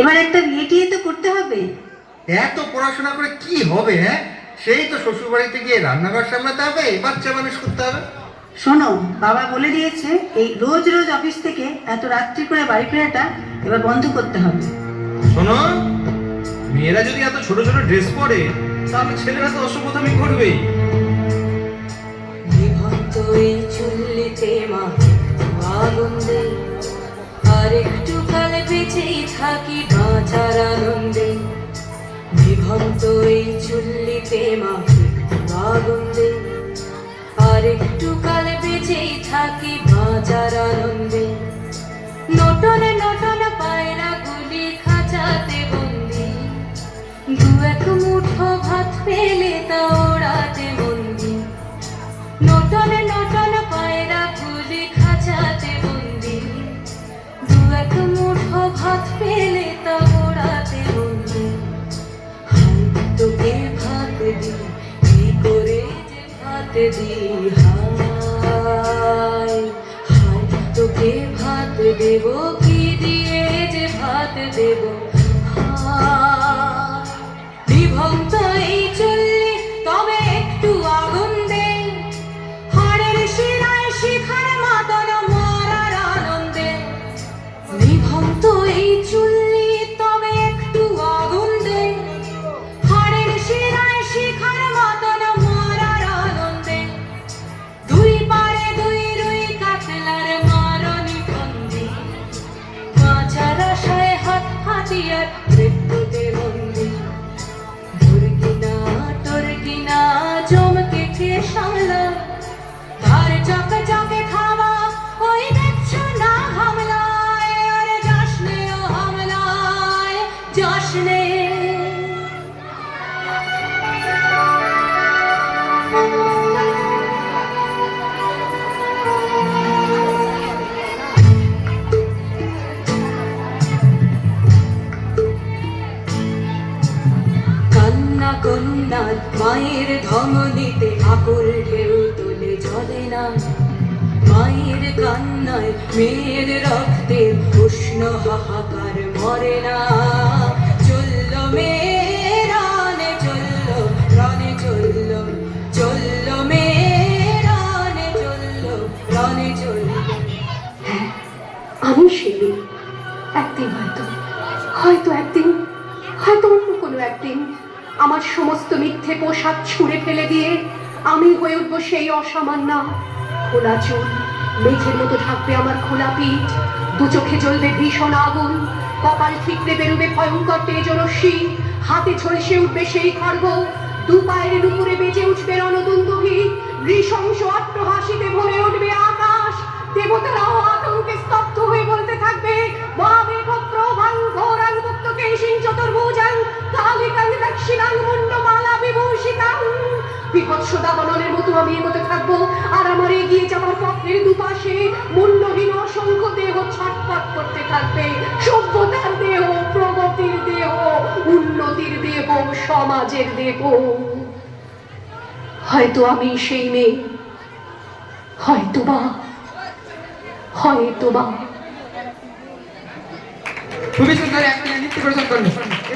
এবার একটা বিয়ে টিয়ে তো করতে হবে। এত পড়াশোনা করে কি হবে হ্যাঁ? সেই তো শ্বশুর বাড়িতে গিয়ে রান্নাঘর সামলাতে হবে বাচ্চা মানুষ করতে হবে। শোনো বাবা বলে দিয়েছে এই রোজ রোজ অফিস থেকে এত রাত্রি করে বাড়ি ফেরাটা এবার বন্ধ করতে হবে। শোনো মেয়েরা যদি এত ছোট ছোট ড্রেস পরে তাহলে ছেলেরা তো অসভ্যতামি করবেই। বেঁচেই থাকি বাঁচার আনন্দে বিভক্ত এই চুল্লিতে মা আগুন দে আর একটু কাল বেঁচেই থাকি বাঁচার আনন্দে। নটন নটন পায়রা গুলি খাঁচাতে বন্দি। দু এক মুঠো ভাত ভাত হাই হাই তোকে ভাত দেব কি দিয়ে যে ভাত দেব? হাই মৃত্যুতে কন্যার মায়ের ধমনীতে আকুল ঢেউ তুলে জলে না। মায়ের কান্নায় মেয়ের রক্তে উষ্ণ হাহাকার মরে না। চলল মেয়ে রানে চলল রানে চলল চলল মেয়ে চলল, রানে চলল। আমি সেই একদিন হয়তো হয়তো একদিন, হয়তো অন্য কোনো একদিন। আমার সমস্ত মিথ্যে পোশাক ছুঁড়ে ফেলে দিয়ে আমি হয়ে উঠবো সেই অসামান্য খোলা চুল। মেঘের মতো থাকবে আমার খোলা পিঠ। দু চোখে জ্বলবে ভীষণ আগুন। কপাল ঠিকরে বেরোবে ভয়ঙ্কর তেজরশ্মি। হাতে ছড়েসে উঠবে সেই খর্গ দু পায়ের উপরে বেজে উঠবে রণদুন্দুভি। নৃশংস অট্টহাসিতে ভরে উঠবে আকাশ। দেবতারাও আমি এগোতে থাকব। আর আমার এগিয়ে যাবার পথের দুপাশে মুন্ডহীন অসংখ্য দেহ ছটপট করতে থাকবে। সভ্যতার দেহ, প্রগতির দেহ, উন্নতির দেহ, সমাজের দেহ। হয়তো আমি সেই মেয়ে। হয়তো বা। হয়তো বা। খুবই সুন্দর একটা নৃত্য পরিবেশন করল।